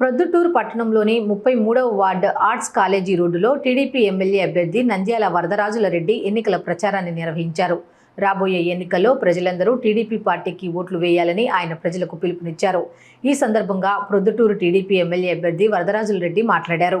ప్రొద్దుటూరు పట్టణంలోని ముప్పై మూడవ వార్డు ఆర్ట్స్ కాలేజీ రోడ్డులో టీడీపీ ఎమ్మెల్యే అభ్యర్థి నంద్యాల వరదరాజుల రెడ్డి ఎన్నికల ప్రచారాన్ని నిర్వహించారు. రాబోయే ఎన్నికల్లో ప్రజలందరూ టీడీపీ పార్టీకి ఓట్లు వేయాలని ఆయన ప్రజలకు పిలుపునిచ్చారు. ఈ సందర్భంగా ప్రొద్దుటూరు టీడీపీ ఎమ్మెల్యే అభ్యర్థి వరదరాజుల రెడ్డి మాట్లాడారు.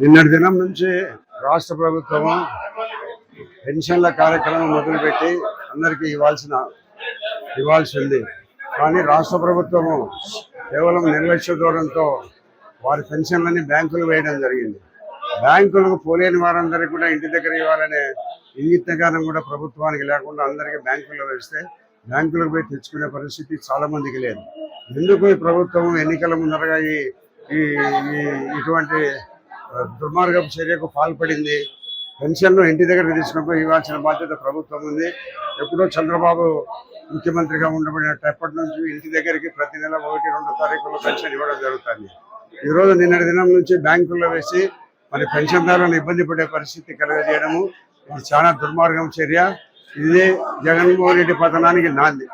నిన్నటి దినం నుంచి రాష్ట్ర ప్రభుత్వం పెన్షన్ల కార్యక్రమం మొదలుపెట్టి అందరికీ ఇవ్వాల్సిన ఇవ్వాల్సి ఉంది. కానీ రాష్ట్ర ప్రభుత్వము కేవలం నిర్లక్ష్య దూరంతో వారి పెన్షన్లని బ్యాంకులు వేయడం జరిగింది. బ్యాంకులకు పోలేని వారందరికీ కూడా ఇంటి దగ్గర ఇవ్వాలనే ఇంగితగానం కూడా ప్రభుత్వానికి లేకుండా అందరికీ బ్యాంకుల్లో వేస్తే బ్యాంకులకు పోయి తెచ్చుకునే పరిస్థితి చాలా మందికి లేదు. ఎందుకు ఈ ప్రభుత్వం ఎన్నికల ముందరగా ఈ ఇటువంటి దుర్మార్గపు చర్యకు పాల్పడింది. పెన్షన్ను ఇంటి దగ్గర తీసుకున్నప్పుడు ఇవ్వాల్సిన బాధ్యత ప్రభుత్వం ఉంది. ఎప్పుడో చంద్రబాబు ముఖ్యమంత్రిగా ఉండబడినప్పటి నుంచి ఇంటి దగ్గరికి ప్రతి నెల ఒకటి రెండు తారీఖుల్లో పెన్షన్ ఇవ్వడం జరుగుతుంది. ఈరోజు నిన్నటి దినం నుంచి బ్యాంకుల్లో వేసి మరి పెన్షన్దారులను ఇబ్బంది పడే పరిస్థితి కలగజేయడము ఇది చాలా దుర్మార్గం చర్య. ఇది జగన్మోహన్ రెడ్డి పతనానికి నాంది.